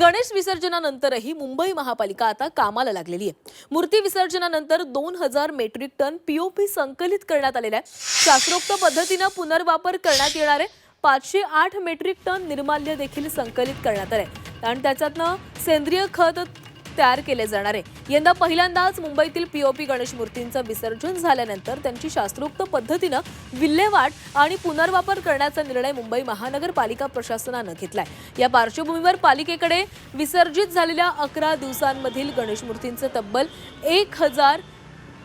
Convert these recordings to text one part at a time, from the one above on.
गणेश विसर्जनानंतरही मुंबई महापालिका आता कामाला लागलेली आहे. मूर्ती विसर्जनानंतर दोन हजार मेट्रिक टन पीओपी संकलित करण्यात आलेला आहे. शास्त्रोक्त पद्धतीनं पुनर्वापर करण्यात येणार आहे. पाचशे आठ मेट्रिक टन निर्माल्य देखील संकलित करण्यात आले आणि त्याच्यातनं सेंद्रिय खत तयार केले जाणार आहे. यंदा पहिल्यांदाच मुंबईतील पीओपी गणेश मूर्तींचं विसर्जन झाल्यानंतर त्यांची शास्त्रोक्त पद्धतीनं विल्हेवाट आणि पुनर्वापर करण्याचा निर्णय मुंबई महानगरपालिका प्रशासनानं घेतलाय. या पार्श्वभूमीवर पालिकेकडे विसर्जित झालेल्या अकरा दिवसांमधील गणेश मूर्तींचं तब्बल एक हजार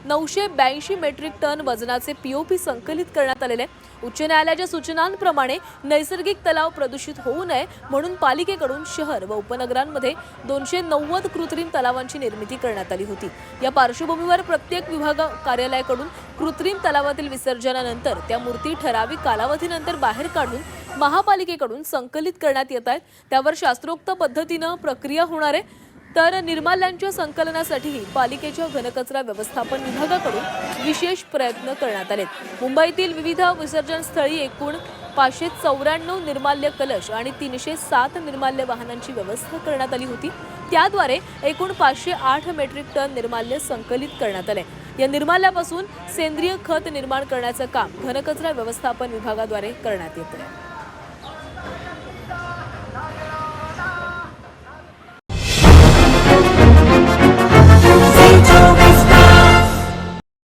नऊशे ब्याऐंशी मेट्रिक टन वजनाचे पीओपी संकलित करण्यात आलेले उच्च न्यायालयाच्या सूचनांप्रमाणे नैसर्गिक तलाव प्रदूषित होऊ नये म्हणून पालिकेकडून शहर व उपनगरांमध्ये दोनशे नव्वद कृत्रिम तलावांची निर्मिती करण्यात आली होती. या पार्श्वभूमीवर प्रत्येक विभाग कार्यालयाकडून कृत्रिम तलावातील विसर्जनानंतर त्या मूर्ती ठराविक कालावधीनंतर बाहेर काढून महापालिकेकडून संकलित करण्यात येत आहेत. त्यावर शास्त्रोक्त पद्धतीनं प्रक्रिया होणार आहे. तर निर्माल्यांच्या संकलनासाठीही पालिकेच्या घनकचरा व्यवस्थापन विभागाकडून विशेष प्रयत्न करण्यात आले मुंबईतील विविध विसर्जन स्थळी एकूण पाचशे चौऱ्याण्णव निर्माल्य कलश आणि तीनशे सात निर्माल्य वाहनांची व्यवस्था करण्यात आली होती. त्याद्वारे एकूण पाचशे आठ मेट्रिक टन निर्माल्य संकलित करण्यात आले. या निर्माल्यापासून सेंद्रिय खत निर्माण करण्याचं काम घनकचरा व्यवस्थापन विभागाद्वारे करण्यात येत आहे